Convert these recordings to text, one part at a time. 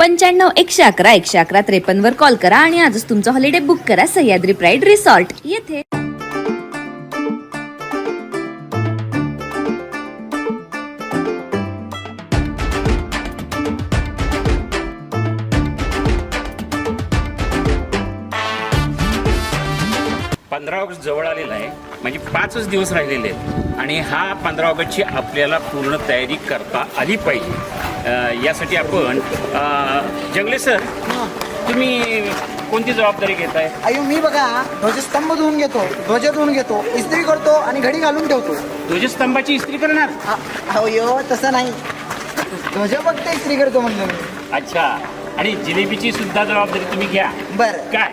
पंच्याण्णव एकशे अकरा एकशे अकरा त्रेपन्न वर कॉल करा आणि आजच तुमचा हॉलिडे बुक करा सह्याद्री प्राईड रिसॉर्ट येथे. पंधरा ऑगस्ट जवळ आलेला आहे. म्हणजे पाचच दिवस राहिलेले आहेत. आणि हा पंधरा ऑगस्टची आपल्याला पूर्ण तयारी करता आली पाहिजे. यासाठी आपण जंगले सर तुम्ही कोणती जबाबदारी घेताय? अयो मी बघा ध्वजस्तंभ धुवून घेतो ध्वज धुवून घेतो इस्त्री करतो आणि घडी घालून ठेवतो. ध्वजस्तंभाची इस्त्री करणार? अयो तसं नाही. ध्वज फक्त इस्त्री करतो म्हणलं मी. अच्छा. आणि जिलेबीची सुद्धा जबाबदारी तुम्ही घ्या. बरं. काय.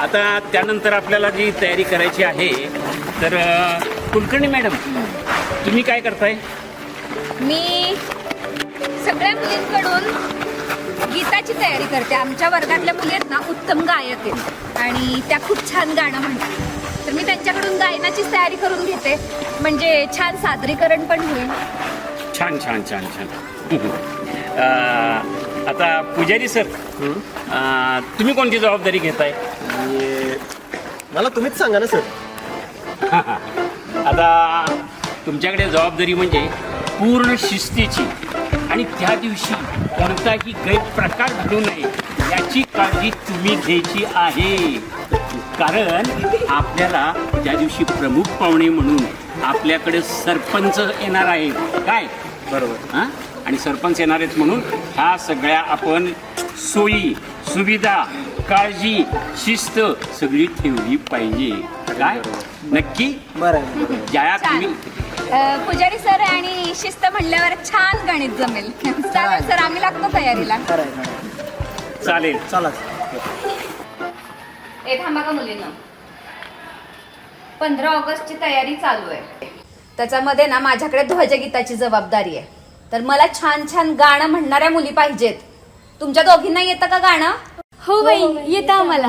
आता त्यानंतर आपल्याला जी तयारी करायची आहे तर कुलकर्णी मॅडम तुम्ही काय करताय? मी सगळ्या मुलींकडून गीताची तयारी करते. आमच्या वर्गातल्या मुली आहेत ना उत्तम गायक आहेत. आणि त्या खूप छान गाणं म्हणतात. तर मी त्यांच्याकडून गायनाचीच तयारी करून घेते. म्हणजे छान सादरीकरण पण होईल. छान छान छान छान. अ, आता पुजारी सर तुम्ही कोणती जबाबदारी घेताय? मला तुम्हीच सांगा ना सर. आता तुमच्याकडे जबाबदारी म्हणजे पूर्ण शिस्तीची आणि त्या दिवशी कोणताही गैरप्रकार घडू नये याची काळजी तुम्ही घ्यायची आहे. कारण आपल्याला त्या दिवशी प्रमुख पाहुणे म्हणून आपल्याकडे सरपंच येणार आहे काय? बरोबर. हां? आणि सरपंच येणार आहेत म्हणून ह्या सगळ्या आपण सोयी सुविधा काळजी शिस्त सगळी ठेवली पाहिजे. काय? नक्की? बरं. ज्या छान. तुम्ही? अं, पुजारी सर आणि शिस्त म्हणल्यावर छान गणित जमेल. चालेल सर आम्ही लागतो तयारीला. चालेल. चला. ए थांबा का मुलींना. पंधरा ऑगस्टची तयारी चालू आहे. त्याच्यामध्ये ना माझ्याकडे ध्वजगीताची जबाबदारी आहे. तर मला छान छान गाणं म्हणणाऱ्या मुली पाहिजेत. तुमच्या दोघींना येतं का गाणं? हो बाई येतं आम्हाला.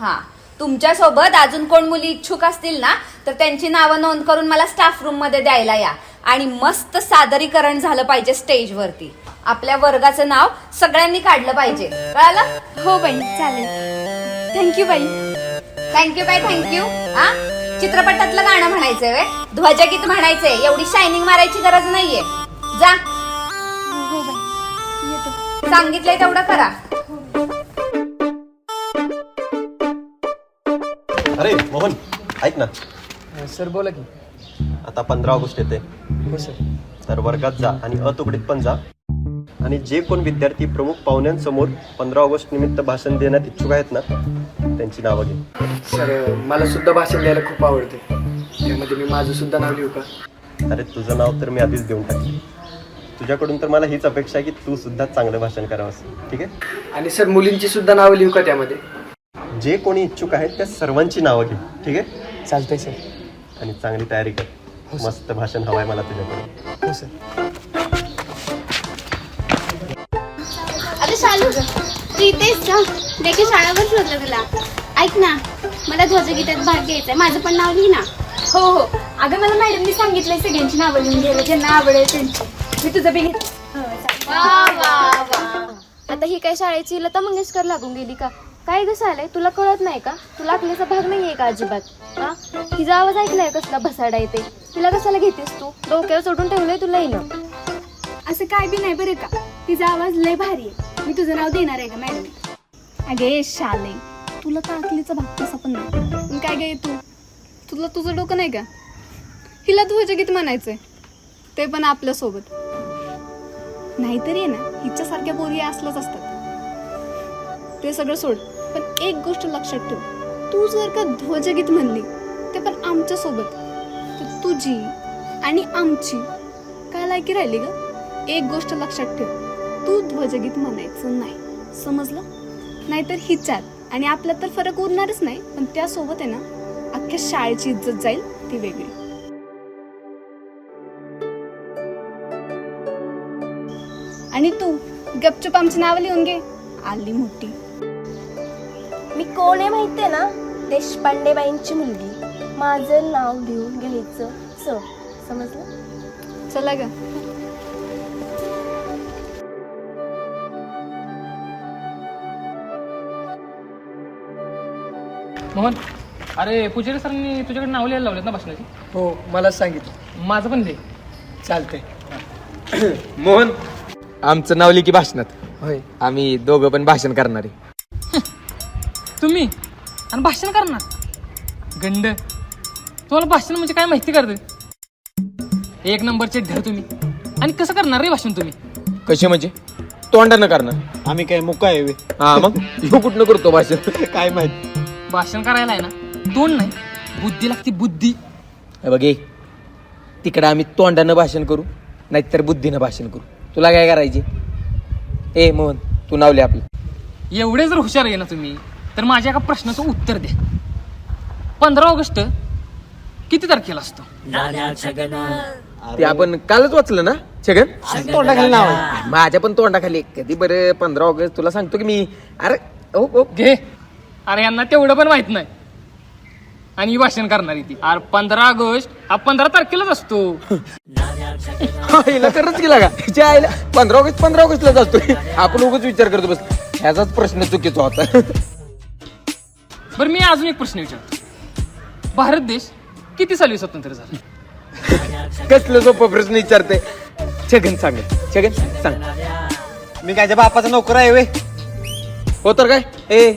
हा तुमच्यासोबत अजून कोण मुली इच्छुक असतील ना तर त्यांची नावं नोंद करून मला स्टाफ रूममध्ये द्यायला या. आणि मस्त सादरीकरण झालं पाहिजे स्टेजवरती आपल्या वर्गाचं नाव सगळ्यांनी काढलं पाहिजे. कळालं? हो बाई चालेल. थँक्यू बाई. थँक्यू बाय थँक्यू हा? चित्रपटातलं गाणं म्हणायचंय वे ध्वजगीत म्हणायचंय. एवढी शायनिंग मारायची गरज नाहीये. जा. हो बाई येतो. सांगितलंय तेवढं करा. मोहन ऐक ना. सर बोला की. आता पंधरा ऑगस्ट येते. हो सर. तर वर्गात जा आणि अतुकडीत पण जा. आणि जे कोण विद्यार्थी प्रमुख पाहुण्यांसमोर पंधरा ऑगस्ट निमित्त भाषण देण्यात इच्छुक आहेत ना त्यांची नावं घे. सर मला सुद्धा भाषण द्यायला खूप आवडते. त्यामध्ये मी माझं सुद्धा नाव लिहू का? अरे तुझं नाव तर मी आधीच देऊन टाकले. तुझ्याकडून तर मला हीच अपेक्षा आहे की तू सुद्धा चांगलं भाषण करावंस. ठीक आहे? आणि सर मुलींची सुद्धा नावं लिहू का त्यामध्ये? जे कोणी इच्छुक आहेत त्या सर्वांची नावं घे. ठीक आहे? चालतंय सर. आणि चांगली तयारी कर. मस्त भाषण हवं आहे मला तुझ्याकडून. हो सर. अरे चालू तू इथेच का? देखील शाळावर शोधलं तुला. ऐक ना मला ध्वजगीतात भाग घ्यायचा आहे माझं पण नाव लिही ना. हो हो. अगं मला मॅडमनी सांगितलंय सगळ्यांची नावं लिहून घ्यायला ज्यांना आवडेल त्यांची. मी तुझं बी घेते. आता ही काय शाळेची लता मंगेशकर लागून गेली का? काय कसं आलंय तुला कळत नाही का? तुला आपल्याचा भाग नाहीये का अजिबात? हा? तिचा आवाज ऐकलाय कसला भसाडा येते तिला कशाला घेतेस तू? डोक्यावर चढून ठेवलंय तुला येणं असं काय बी नाही बरं का? तिचा आवाज लय भारी आहे. मी तुझं नाव देणार आहे का मॅडम? अगे शाले. तुला तर अकलीचा भाग तसा पण नाही. काय गे तू? तुला तुझं डोकं नाही का? हिला ध्वजगीत म्हणायचंय. ते पण आपल्यासोबत नाहीतरी आहे ना हिच्यासारख्या पोरी असल्याच असतात. ते सगळं सोड. एक गोष्ट लक्षात ठेव. तू जर का ध्वजगीत म्हणली ते पण आमच्यासोबत. तर तुझी आणि आमची काय लायकी राहिली ग? एक गोष्ट लक्षात ठेव. तू ध्वजगीत म्हणायचं नाही. समजलं? नाहीतर हिच्यात आणि आपल्यात तर फरक उरणारच नाही. पण त्यासोबत आहे ना अख्ख्या शाळेची इज्जत जाईल ती वेगळी. आणि तू गपचूप आमची नावं लिहून घे. आली मोठी. कोण आहे माहितीये ना? देशपांडेबाईंची मुलगी. माझं नाव लिहून घ्यायचं. स समजलं? चला ग. मोहन अरे पुजारी सरांनी तुझ्याकडे नाव लिहायला लावलेत ना भाषणाची? हो मला सांगितलं. माझं पण लिह चालतंय. मोहन आमचं नाव लिखी भाषणात. होय. आम्ही दोघं पण भाषण करणारे तुम्ही? आणि भाषण करणार? गंड. तुम्हाला भाषण म्हणजे काय माहिती करते? एक नंबरचे ढर तुम्ही. आणि कसं करणार रे भाषण तुम्ही? कसे म्हणजे? तोंडानं करणार. आम्ही काय मुका आहे हा मग? ह्यो कुठनं करतो भाषण? काय माहीत? भाषण करायला आहे ना तोंड नाही बुद्धी लागते बुद्धी. हे बघ ए तिकडं आम्ही तोंडानं भाषण करू नाहीतर बुद्धीनं भाषण करू. तुला काय करायचे? ए मोहन तू नावले आपलं. एवढे जर हुशार आहे ना तुम्ही तर माझ्या एका प्रश्नाचं उत्तर द्या पंधरा ऑगस्ट किती तारखेला असतो? ते आपण कालच वाचलं ना छगन? तोंडाखाली नाव. आहे. माझ्या पण तोंडाखाली. आहे. कधी बरं पंधरा ऑगस्ट तुला सांगतो की मी. अरे ओ ओ घे. अरे यांना तेवढं पण माहीत नाही. आणि ही भाषण करणारी ती. अरे पंधरा ऑगस्ट हा पंधरा तारखेलाच असतो. हिला खरंच गेला का? हिच्या आईला पंधरा ऑगस्ट पंधरा ऑगस्टलाच असतो आपण उगाच विचार करतो बस. ह्याचाच प्रश्न चुकीचा होता. बरं मी अजून एक प्रश्न विचारतो. भारत देश किती साली स्वतंत्र झाला? कसलं सोपं प्रश्न विचारते? छगन सांग छगन सांग. मी काय बापाचा नोकर आहे वे? हो तर काय? ए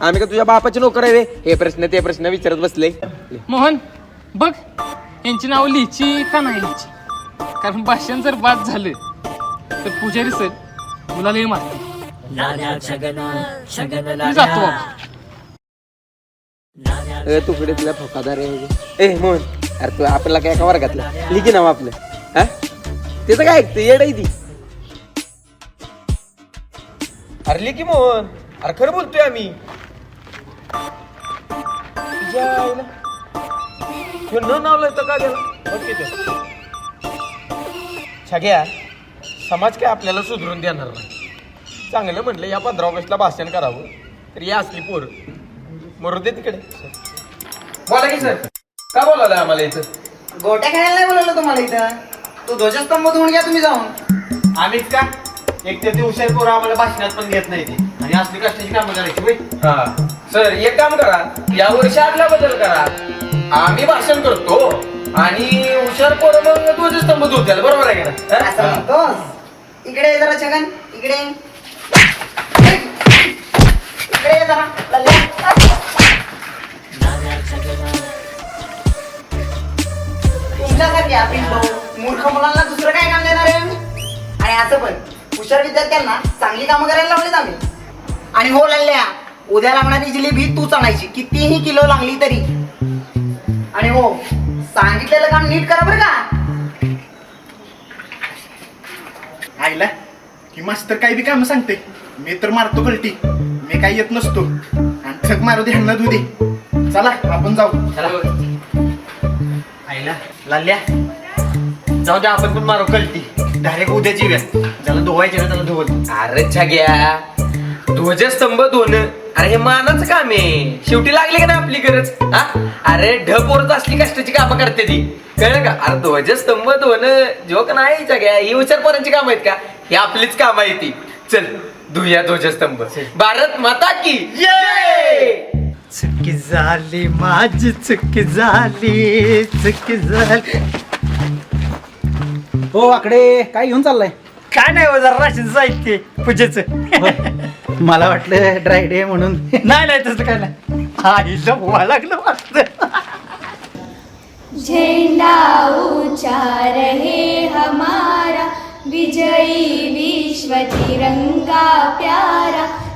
आम्ही का तुझ्या बापाचे नोकर आहे वे? हे प्रश्न ते प्रश्न विचारत बसले. मोहन बघ यांची नावं लिहायची का नाही लिहायची कारण भाषण जर बाद झालं तर पुजारी सर मुलाला मारते मी जातो बाबा. ए, तुकडे तुला फोकादार आहे ए मोहन. अरे तू आपल्याला काय एका वर्गातला लिखी नाव आपलं. हा? त्याचं काय ऐकतं येड आहे ती. अरे लिखी मोहन. अरे खरं बोलतोय आम्ही. तुझ्या ह्यो न नावलं तर का गेला बघ की ते. छग्या समाज काय आपल्याला सुधरून देणार नाही. चांगलं म्हटलं या पंधरा ऑगस्टला भाषण करावं. तर या असली पोर. मरू दे तिकडे. बोला की सर. का बोलायला आम्हाला इथं? गोट्या खेळायला नाही बोलवलं तुम्हाला इथं? तो ध्वजस्तंभ धुवून घ्या तुम्ही जाऊन. आम्हीच का? एक तर ते हुशार पोरं आम्हाला भाषणात पण घेत नाही ते. आणि असली कष्टाची कामं करायची होय. हा. सर एक काम करा. या वर्षी आदला बदल करा. आम्ही भाषण करतो आणि हुशार पोरं मग तुझे स्तंभ धुत्याला बरोबर आहे का ना? असं हा? म्हणतोस इकडे ये जरा छगन. इकडे ये. इकडे ये जरा. तुमच्यासारखे आपण भाऊ मूर्ख मुलांना दुसरं काय काम देणार आहे? आम्ही आणि असं पण हुशार विद्यार्थ्यांना चांगली कामं करायला लावलीत आम्ही. आणि हो लल्ल्या उद्या लागणारी जिलेबी तूच आणायची. कितीही किलो लागली तरी. आणि हो सांगितलेलं काम नीट करा बरं का. आईला ही मास्तर काही बी काम सांगते. मी तर मारतो कलटी मी काही येत नसतो. आणि थक मारू दे ह्यांना धू चला आपण जाऊ. आईला लाल्या. जाऊ दे आपण पण मारू कलटी डायरेक्ट त्याला धुवायचे ना त्याला धुवत अरे छग्या. ध्वजस्तंभ दोन अरे हे मानाचं काम आहे. शेवटी लागली का ना आपली गरज? हा? अरे ढपोरच असली कष्टाची कामं करते ती. कळलं का? अरे ध्वजस्तंभ दोन जोक नाही छग्या? ही हुशार पोरांची काम आहेत का? ही आपलीच काम आहे ती. चल धुया ध्वजस्तंभ भारत माता की. जय चुकी झाली माझी चुकी झाली चुकी झाली. हो आकडे काय घेऊन चाललाय? काय नाही हो जरा राशीचं साहित्य पूजेचं. मला वाटलं ड्राय डे म्हणून. नाही नाही तसं काय नाही. आईला व्हा लागलं वाटतं. झेंडा ऊंचा रहे हमारा विजयी विश्व तिरंगा प्यारा.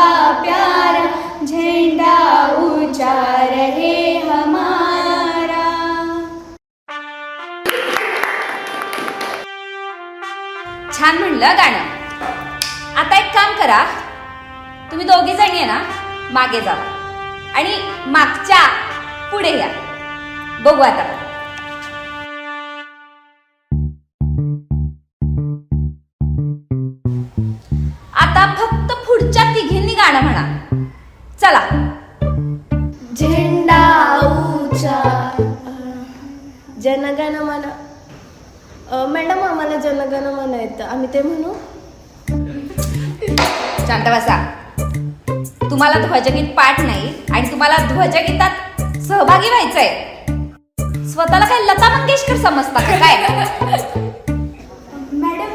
तिरंगा प्यारा झंडा ऊंचा रहे हमारा। छान म्हणलं गाणं. आता एक काम करा. तुम्ही दोघी जणी आहे ना मागे जा. आणि मागच्या पुढे या. बघू आता. आता फक्त पुढच्या तिघींनी गाणं म्हणा. चला. झेंडा ऊंचा जनगण मन. मॅडम आम्हाला जनगण मन येतं आम्ही ते म्हणू. शांत बसा. तुम्हाला ध्वजगीत पाठ नाही आणि तुम्हाला ध्वजगीतात सहभागी व्हायचंय. स्वतःला काय लता मंगेशकर समजता का काय? मॅडम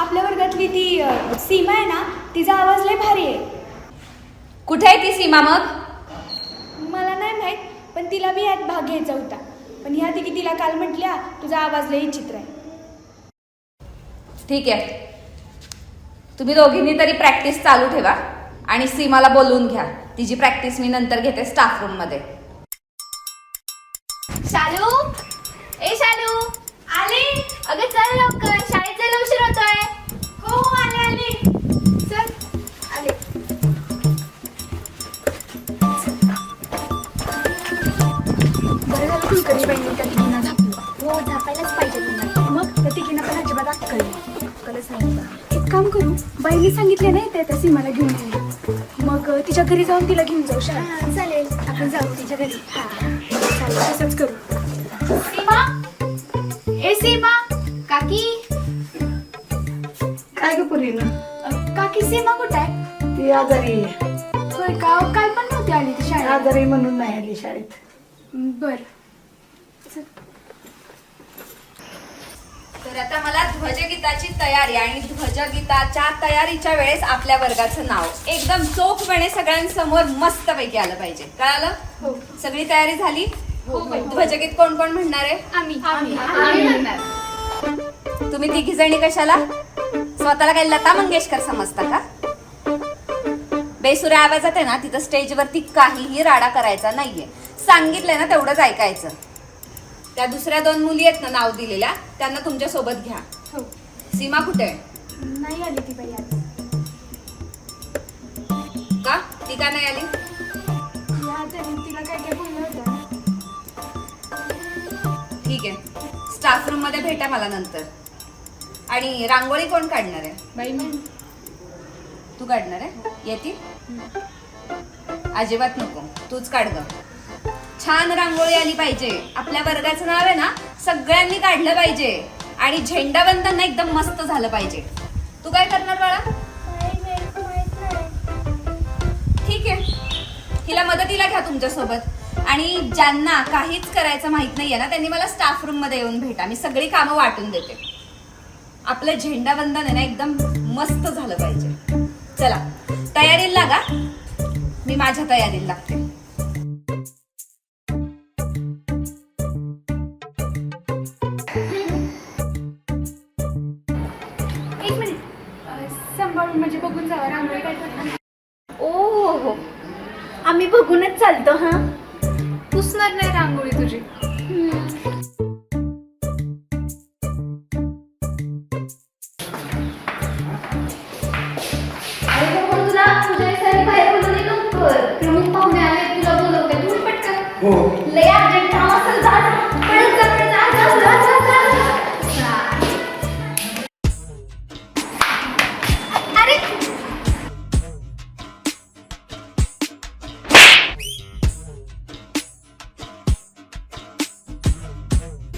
आपल्या वर्गातली ती सीमा आहे ना तिचा आवाज लय भारी आहे. कुठे आहे ती सीमा मग? मला नाही माहीत पण तिला बी यात भाग घ्यायचा होता. पण ह्या तिघी तिला काल म्हटल्या तुझा आवाज लय चित्र आहे. ठीक आहे. तुम्ही दोघींनी तरी प्रॅक्टिस चालू ठेवा आणि सीमाला बोलवून घ्या. तिची प्रॅक्टिस मी नंतर घेते स्टाफ रूममध्ये. शालू? ए शालू आले? अगं चल लवकर. काम करू बाईने सांगितले नाही त्या त्या सीमाला घेऊन यायला मग तिच्या घरी जाऊन तिला घेऊन जाऊ शाळेत. चालेल. आपण जाऊ तिच्या घरी. हा चालेल तसंच करू. सीमा? ए सीमा? काकी? काय ग पुरीनं काकी सीमा कुठं आहे? ती आजारी. होय का? काल पण नव्हती आली ती शाळेत. आजारी म्हणून नाही आली शाळेत. बर. तर आता मला ध्वजगीताची तयारी आणि ध्वजगीताच्या तयारीच्या वेळेस आपल्या वर्गाचं नाव. एकदम चोखपणे सगळ्यांसमोर मस्त पैकी आलं पाहिजे. कळालं? हो. सगळी तयारी झाली? ध्वजगीत कोण कोण म्हणणार आहे? आम्ही. आम्ही. तुम्ही तिघी जणी कशाला? स्वतःला काही लता मंगेशकर समजता का? बेसुऱ्या आवाजात आहे ना तिथं स्टेजवरती काहीही राडा करायचा नाहीये. सांगितलंय ना तेवढंच ऐकायचं. त्या दुसऱ्या दोन मुली आहेत ना नाव दिलेल्या त्यांना तुमच्यासोबत घ्या. हो. सीमा कुठे आहे? नाही आली ती बाई आज का? ती का नाही आली? या तरी तिला काय काय बोललं होतं? ठीक आहे. स्टाफ रूममध्ये भेटा मला नंतर. आणि रांगोळी कोण काढणार आहे? बाई मी तू काढणार आहे? येते अजिबात नको. तूच काढ ग. छान रांगोळी आली पाहिजे. आपल्या वर्गाचं नाव आहे ना सगळ्यांनी काढलं पाहिजे. आणि झेंडावंदन बंधन एकदम मस्त झालं पाहिजे. तू काय करणार बाळा? ठीक आहे. हिला मदतीला घ्या तुमच्यासोबत. आणि ज्यांना काहीच करायचं माहीत नाहीये ना त्यांनी मला स्टाफ रूममध्ये येऊन भेटा. मी सगळी कामं वाटून देते. आपलं झेंडावंदन आहे ना एकदम मस्त झालं पाहिजे. चला. तयारीला लागा. मी माझ्या तयारीला लागते.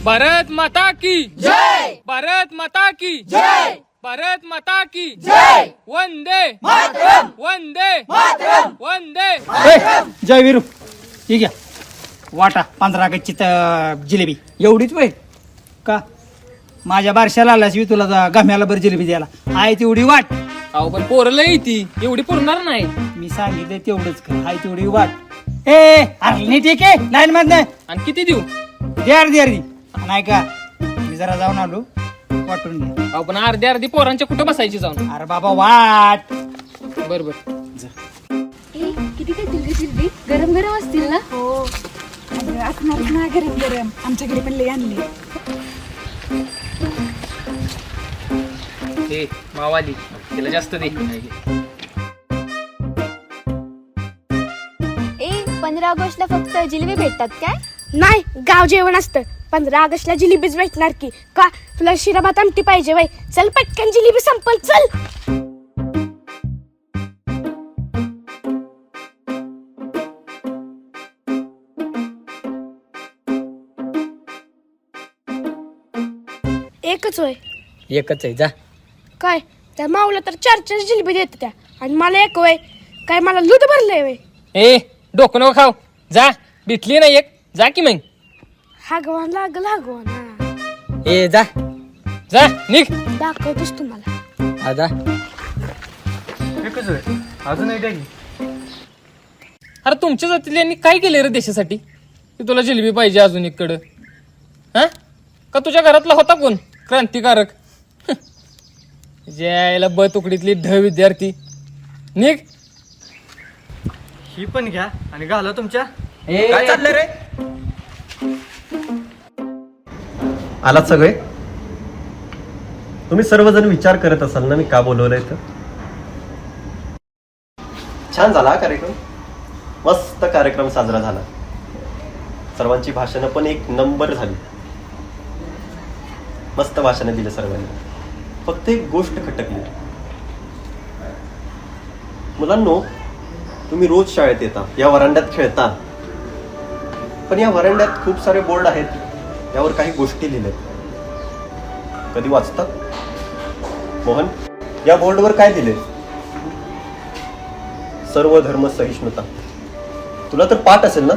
भारत माता की जय। भारत माता की जय। भारत माता की जय। वंदे। मातरम। वंदे। मातरम। वंदे। जय वीरू ठीक आहे वाटा पंधरा गच्ची जिलेबी. एवढीच वय. का? माझ्या बारशाला आलास मी तुला गम्याला बरं जिलेबी द्यायला. आहे तेवढी वाट. अहो पण पोरलं येते एवढी पुरणार नाही. मी सांगितलं तेवढंच कर आहे तेवढी वाट. ए अरे नीट ठीक आहे लाईन मधनं. आणि किती देऊ? दे अर्धी अर्धी. नाही का? मी जरा जाऊन आलो. वाटून घे. आपण अर्धी अर्धी पोरांच्या कुठं बसायची जाऊन? अरे बाबा वाट. बर बर. ए किती काय दिली गरम गरम असतील ना? हो. असणार ना गरम गरम आमच्याकडे पण लई आणले ते मावाली तिला जास्त दे. ए पंधरा ऑगस्टला फक्त जिलेबी भेटतात काय? नाही गाव जेवण असतं. पंधरा ऑगस्टला जिलेबीच भेटणार की. का? तुला शिरा भात आमटी पाहिजे वय. चल पटकन जिलेबी संपल चल. एकच होय. एकच आहे जा. काय? त्या माऊला तर चार चार जिलेबी देत त्या आणि मला एक वय काय मला लुट भरलंय वय ए डोकं नको खाऊ. जा. भेटली ना एक. जा की मग. हागवान लागल हागवान. हा. ए जा. जा निघ. दाखवतोस तुम्हाला. हा जा. एकच होय. अजून एक द्या की. अरे तुमच्या जातील्यांनी काय केलं रे देशासाठी? की तुला जिलेबी पाहिजे अजून इकडं? हा? का तुझ्या घरातला होता कोण? क्रांतिकारक. ज्याला ब तुकडीतली ढ विद्यार्थी. निघ. ही पण घ्या आणि घाला तुमच्या. काय रे? आलात सगळे? तुम्ही सर्वजण विचार करत असाल ना मी का बोलवलंय तर छान झाला हा कार्यक्रम. मस्त कार्यक्रम साजरा झाला. सर्वांची भाषणं पण एक नंबर झाली. मस्त भाषणं दिलं सर्वांनी. फक्त एक गोष्ट खटकली. मुलांनो तुम्ही रोज शाळेत येता या वरांड्यात खेळता. पण या वरांड्यात खूप सारे बोर्ड आहेत यावर काही गोष्टी लिहिल्यात कधी वाचतात मोहन या बोर्डवर काय दिले सर्व धर्म सहिष्णुता. तुला तर पाठ असेल ना?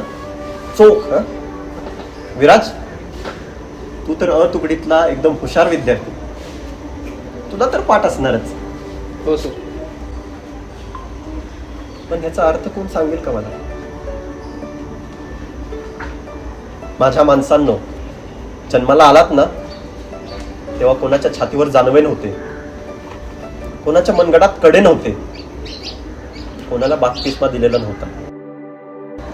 चोख विराज? तू तर अ तुकडीतला एकदम हुशार विद्यार्थी. तुला तर पाठ असणारच. हो सर. पण ह्याचा अर्थ कोण सांगेल का मला? माझ्या माणसांनो जन्माला आलात ना तेव्हा कोणाच्या छातीवर जानवे नव्हते. कोणाच्या मनगडात कडे नव्हते. कोणाला बागतिस्मा दिलेला नव्हता.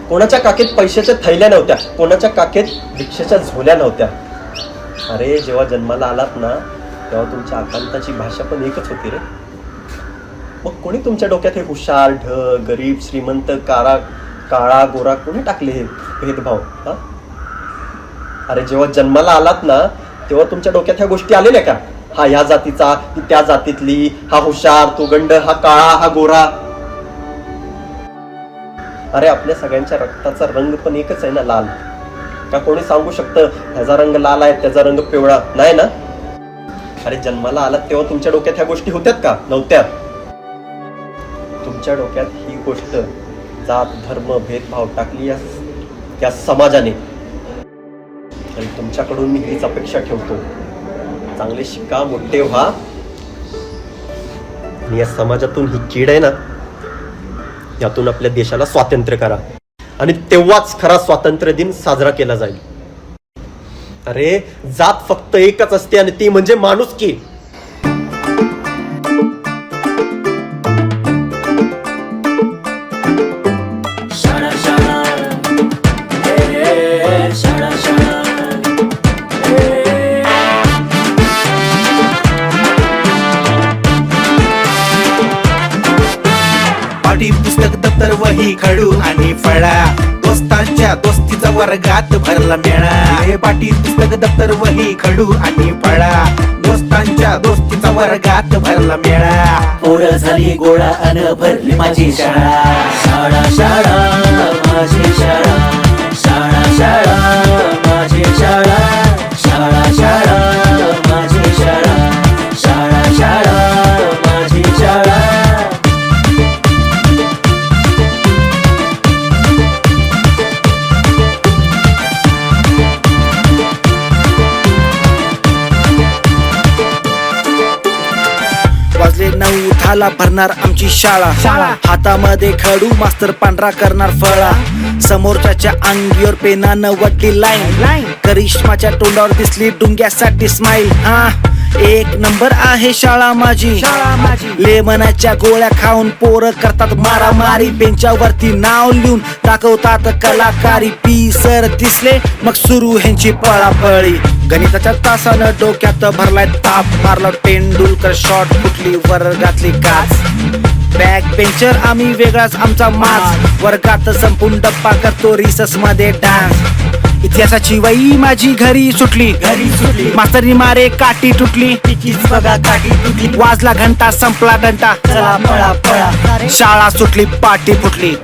कोणाच्या काकेत पैशाच्या थैल्या नव्हत्या. कोणाच्या काकेत भिक्षेच्या झोल्या नव्हत्या. अरे जेव्हा जन्माला आलात ना तेव्हा तुमच्या आकांताची भाषा पण एकच होती रे. मग कोणी तुमच्या डोक्यात हे हुशार ढ गरीब श्रीमंत काळा काळा गोरा कोणी टाकले हे भेदभाव? हा? अरे जेव्हा जन्माला आलात ना तेव्हा तुमच्या डोक्यात ह्या गोष्टी आलेल्या का? हा ह्या जातीचा ती त्या जातीतली हा हुशार तो गंड हा काळा हा गोरा. अरे आपल्या सगळ्यांच्या रक्ताचा रंग पण एकच आहे ना लाल. का कोणी सांगू शकतं? ह्याचा रंग लाल आहे त्याचा रंग पिवळा. नाही ना? अरे जन्माला आलात तेव्हा तुमच्या डोक्यात ह्या गोष्टी होत्यात का? नव्हत्या. तुमच्या डोक्यात ही गोष्ट जात धर्म भेदभाव टाकली या या समाजाने. आणि तुमच्याकडून मी हीच अपेक्षा ठेवतो. चांगले शिका मोठे व्हा. आणि या समाजातून ही कीड आहे ना यातून आपल्या देशाला स्वातंत्र्य करा. आणि तेव्हाच खरा स्वातंत्र्य दिन साजरा केला जाईल. अरे जात फक्त एकच असते आणि ती म्हणजे माणूस की खडू आणि फळा. दोस्तांच्या दोस्तीचा वर्गात भरला मेळा. हे पाठी पुस्तक दप्तर वही खडू आणि फळा. दोस्तांच्या दोस्तीचा वर्गात भरला मेळा. पोर झाली गोळा अन भरली माझी शाळा. शाळा शाळा माझी शाळा. शाळा शाळा. थाला भरणार आमची शाळा. हातामध्ये खडू मास्तर पांढरा करणार फळा. समोरच्या अंगीवर पेनानं वडली लाईन करिश्माच्या तोंडावर दिसली डुंग्यासाठी स्माईल हा. एक नंबर आहे शाळा माझी. शाळा माझी. लेमनाच्या गोळ्या खाऊन पोरं करतात मारामारी. बेंचावरती नाव लिहून दाखवतात कलाकारी. पी सर दिसले मग सुरू ह्यांची पळापळी. गणिताच्या तासानं डोक्यात भरलाय ताप. मारला तेंडुलकर शॉट कुठली वर्गातली काच. बॅक बेंचर आम्ही वेगळाच आमचा माज. वर्गात संपून डप्पा करतो रिससमध्ये डान्स इतिहासाची वही माझी घरी सुटली. घरी सुटली. मास्तरी मारे काठी तुटली. बघा काठी तुटली. वाजला घंटा संपला घंटा. चला पळा पळा. शाळा सुटली पाठी फुटली.